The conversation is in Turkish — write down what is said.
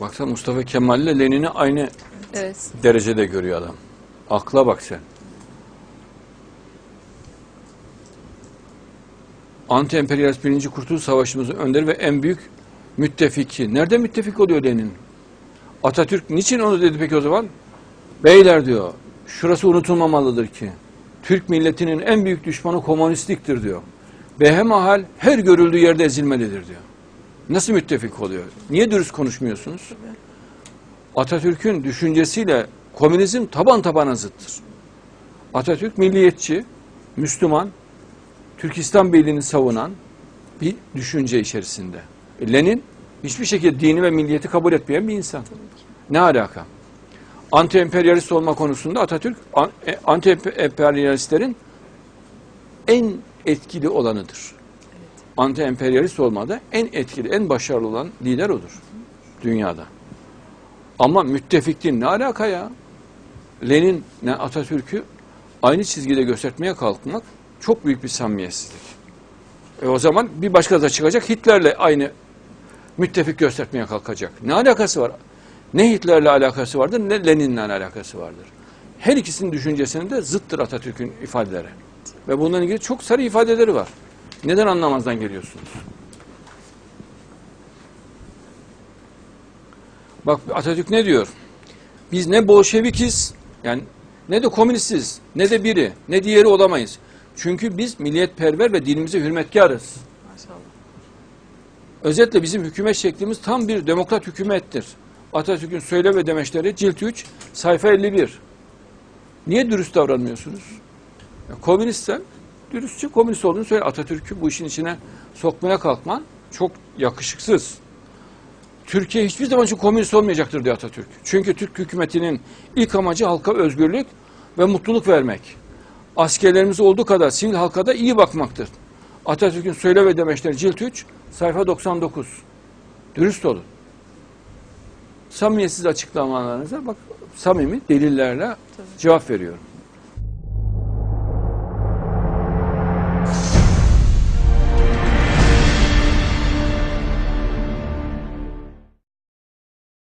Baksana Mustafa Kemal ile Lenin'i aynı Evet. derecede görüyor adam. Akla bak sen. Anti-emperyalist birinci Kurtuluş Savaşımızın önderi ve en büyük müttefiki. Nerede müttefik oluyor Lenin? Atatürk niçin onu dedi peki o zaman? Beyler diyor, şurası unutulmamalıdır ki. Türk milletinin en büyük düşmanı komünistliktir diyor. Behemahal her görüldüğü yerde ezilmelidir diyor. Nasıl müttefik oluyor? Niye dürüst konuşmuyorsunuz? Atatürk'ün düşüncesiyle komünizm taban tabana zıttır. Atatürk milliyetçi, Müslüman, Türkistan Birliği'ni savunan bir düşünce içerisinde. E, Lenin hiçbir şekilde dini ve milliyeti kabul etmeyen bir insan. Ne alaka? Anti-emperyalist olma konusunda Atatürk e, anti-emperyalistlerin en etkili olanıdır. Anti-emperyalist olmada en etkili, en başarılı olan lider odur dünyada. Ama müttefikliğin ne alaka ya? Lenin ne Atatürk'ü aynı çizgide göstermeye kalkmak çok büyük bir samimiyetsizlik. E o zaman bir başka da çıkacak Hitler'le aynı müttefik göstermeye kalkacak. Ne alakası var? Ne Hitler'le alakası vardır ne Lenin'le alakası vardır. Her ikisinin düşüncesinde zıttır Atatürk'ün ifadeleri. Ve bununla ilgili çok sarı ifadeleri var. Neden anlamazdan geliyorsunuz? Bak Atatürk ne diyor? Biz ne Bolşevikiz, yani ne de komünistiz, ne de biri, ne diğeri olamayız. Çünkü biz milliyetperver ve dinimize hürmetkarız. Maşallah. Özetle bizim hükümet şeklimiz tam bir demokrat hükümettir. Atatürk'ün söyle ve demeçleri cilt 3, sayfa 51. Niye dürüst davranmıyorsunuz? Ya, komünistsen dürüstçe komünist olduğunu söyle. Atatürk'ü bu işin içine sokmaya kalkman çok yakışıksız. Türkiye hiçbir zaman için komünist olmayacaktır diyor Atatürk. Çünkü Türk hükümetinin ilk amacı halka özgürlük ve mutluluk vermek. Askerlerimiz olduğu kadar sivil halka da iyi bakmaktır. Atatürk'ün söyle ve demeçleri cilt 3, sayfa 99. Dürüst olun. Samimiyetsiz açıklamalarınıza bak samimi delillerle cevap veriyorum.